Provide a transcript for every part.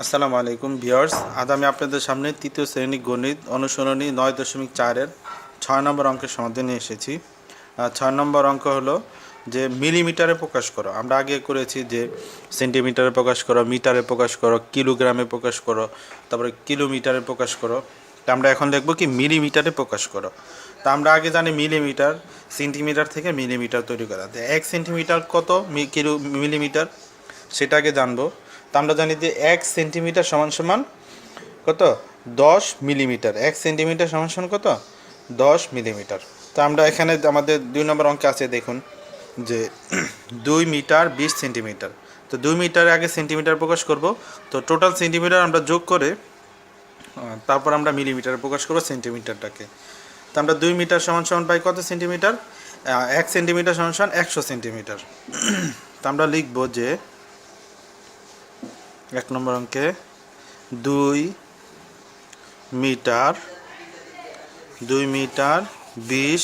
আসসালামু আলাইকুম ভিউয়ার্স। আজ আমি আপনাদের সামনে তৃতীয় শ্রেণি গণিত অনুসরণী নয় দশমিক চারের ছয় নম্বর অঙ্কের সমাধান নিয়ে এসেছি। ছয় নম্বর অঙ্ক হলো যে মিলিমিটারে প্রকাশ করো। আমরা আগে করেছি যে সেন্টিমিটারে প্রকাশ করো, মিটারে প্রকাশ করো, কিলোগ্রামে প্রকাশ করো, তারপরে কিলোমিটারে প্রকাশ করো। তা আমরা এখন লিখব কি মিলিমিটারে প্রকাশ করো। তা আমরা আগে জানি মিলিমিটার, সেন্টিমিটার থেকে মিলিমিটার তৈরি করা। এক সেন্টিমিটার কত কিলো মিলিমিটার? সেটা আগে জানব। তা আমরা জানি যে এক সেন্টিমিটার সমান সমান কত? দশ মিলিমিটার। এক সেন্টিমিটার সমান সমান কত? দশ মিলিমিটার। তো আমরা এখানে আমাদের দুই নম্বর অঙ্কে আছে, দেখুন, যে দুই মিটার বিশ সেন্টিমিটার। তো দুই মিটার আগে সেন্টিমিটার প্রকাশ করব। তো টোটাল সেন্টিমিটার আমরা যোগ করে তারপর আমরা মিলিমিটার প্রকাশ করব সেন্টিমিটারটাকে। তো আমরা দুই মিটার সমান সমান পাই কত সেন্টিমিটার? এক সেন্টিমিটার সমান সমান একশো সেন্টিমিটার। তো আমরা লিখব যে এক নম্বর অঙ্কে, দুই মিটার দুই মিটার বিশ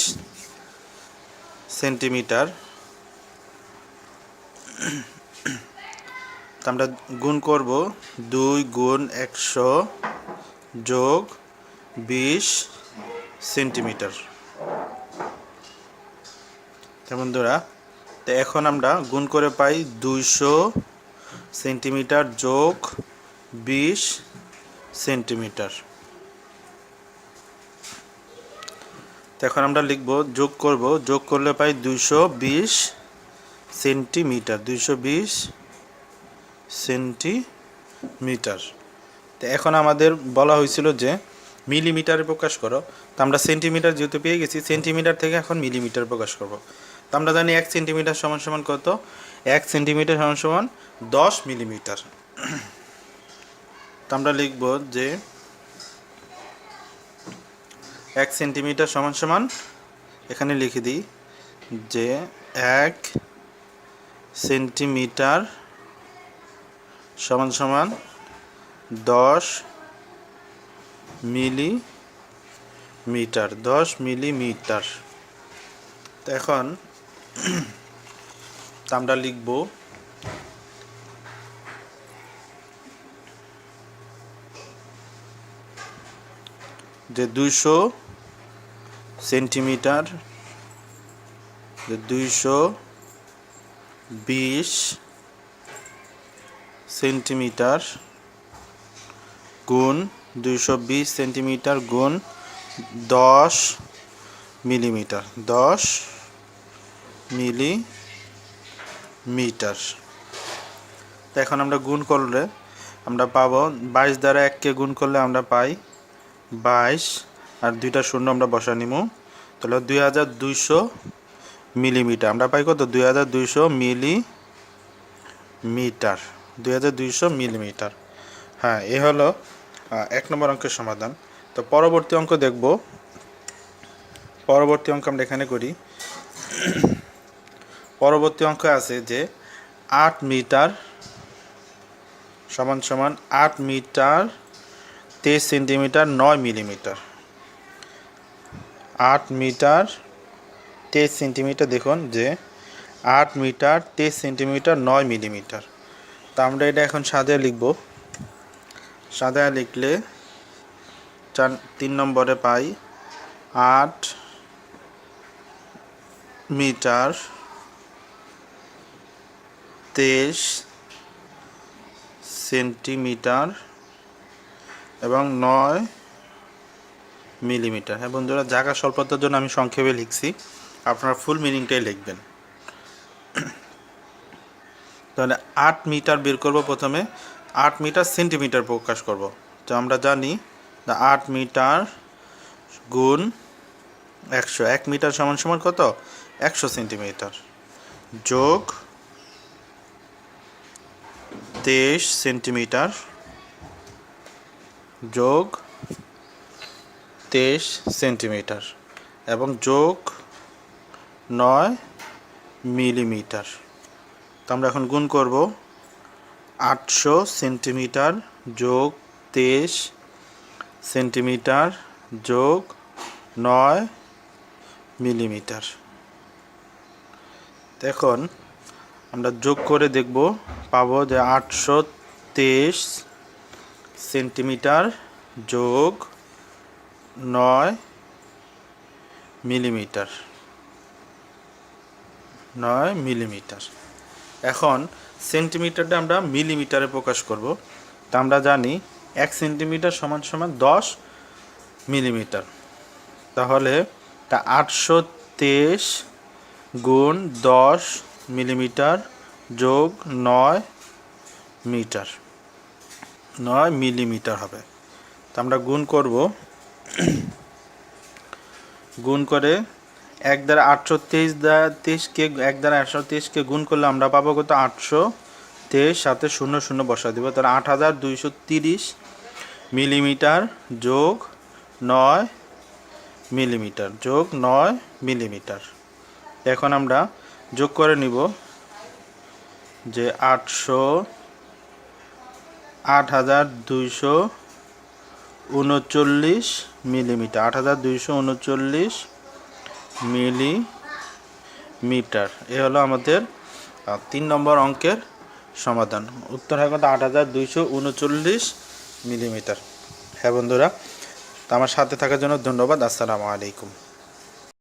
সেন্টিমিটার। আমরা গুণ করব দুই গুণ একশো যোগ বিশ সেন্টিমিটার। তা বন্ধুরা, তো এখন আমরা গুণ করে পাই দুইশো সেন্টিমিটার যোগ বিশ সেন্টিমিটার। এখন আমরা লিখব যোগ করব। যোগ করলে পাই দুইশো বিশ সেন্টিমিটার। দুইশো বিশ সেন্টিমিটার। এখন আমাদের বলা হয়েছিল যে মিলিমিটারে প্রকাশ করো। তো আমরা সেন্টিমিটার যেহেতু পেয়ে গেছি, সেন্টিমিটার থেকে এখন মিলিমিটার প্রকাশ করব। তো আমরা জানি এক সেন্টিমিটার সমান সমান কত? এক সেন্টিমিটার সমান সমান দশ মিলিমিটার। তো আমরা লিখব যে এক সেন্টিমিটার সমান সমান এখানে লিখে দিই যে এক সেন্টিমিটার সমান সমান দশ মিলি মিটার দশ মিলিমিটার। তো এখন আমরা লিখব যে দুইশো সেন্টিমিটার, যে দুইশো বিশ সেন্টিমিটার গুণ দুইশো বিশ সেন্টিমিটার গুণ দশ মিলিমিটার, দশ মিলিমিটার তো এখন আমরা গুণ করলে আমরা পাবো বাইশ দ্বারা এককে গুণ করলে আমরা পাই বাইশ, আর দুইটা শূন্য আমরা বসা নিব তাহলে দুই হাজার দুইশো মিলিমিটার। আমরা পাই কত? দুই হাজার দুইশো মিলিমিটার। দুই হাজার দুইশো মিলিমিটার। হ্যাঁ এ হলো এক নম্বর অঙ্কের সমাধান। তো পরবর্তী অঙ্ক দেখব। পরবর্তী অঙ্ক আমরা এখানে করি। পরবর্তী অঙ্ক আছে যে আট মিটার সমান সমান আট মিটার তেইশ সেন্টিমিটার নয় মিলিমিটার। আট মিটার তেইশ সেন্টিমিটার দেখুন যে আট মিটার তেইশ সেন্টিমিটার নয় মিলিমিটার। তা আমরা এটা এখন সাজায় লিখব। সাজায় লিখলে চার, তিন নম্বরে পাই আট মিটার তেইশ সেন্টিমিটার এবং নয় মিলিমিটার। হ্যাঁ বন্ধুরা, জায়গা স্বল্পতার জন্য আমি সংক্ষেপে লিখছি। আপনারা ফুল মিনিংটাই লিখবেন। তাহলে আট মিটার বের করব প্রথমে। আট মিটার সেন্টিমিটার প্রকাশ করব। তো আমরা জানি আট মিটার গুণ একশো। এক মিটার সমান সমান কত? একশো সেন্টিমিটার যোগ তেইশ সেন্টিমিটার যোগ তেইশ সেন্টিমিটার এবং যোগ নয় মিলিমিটার। তো আমরা এখন গুণ করব আটশো সেন্টিমিটার যোগ তেইশ সেন্টিমিটার যোগ নয় মিলিমিটার। এখন আমরা যোগ করে দেখব, পাবো যে আটশো তেইশ সেন্টিমিটার যোগ নয় মিলিমিটার। নয় মিলিমিটার। এখন সেন্টিমিটারটা আমরা মিলিমিটারে প্রকাশ করব। তা আমরা জানি এক সেন্টিমিটার সমান সমান দশ মিলিমিটার। তাহলে তা আটশো তেইশ গুণ দশ মিলিমিটার যোগ নয় মিটার। নয় মিলিমিটার হবে। তা আমরা গুণ করব। গুণ করে এক দ্বারা আটশো তেইশ দ্বারা তেইশকে এক দ্বারা একশো তেইশকে গুণ করলে আমরা পাবো কত? আটশো তেইশ সাথে শূন্য শূন্য বসা দিব। তাহলে আট হাজার দুইশো তিরিশ মিলিমিটার যোগ নয় মিলিমিটার, যোগ নয় মিলিমিটার। এখন আমরা যোগ করে নিব যে আটশো আট হাজার দুইশো উনচল্লিশ মিলিমিটার, আট হাজার দুইশো উনচল্লিশ মিলিমিটার। এ হলো আমাদের তিন নম্বর অঙ্কের সমাধান। উত্তর হয় কত? আট হাজার দুইশো উনচল্লিশ মিলিমিটার। হ্যাঁ বন্ধুরা আমার সাথে থাকার জন্য ধন্যবাদ। আসসালামু আলাইকুম।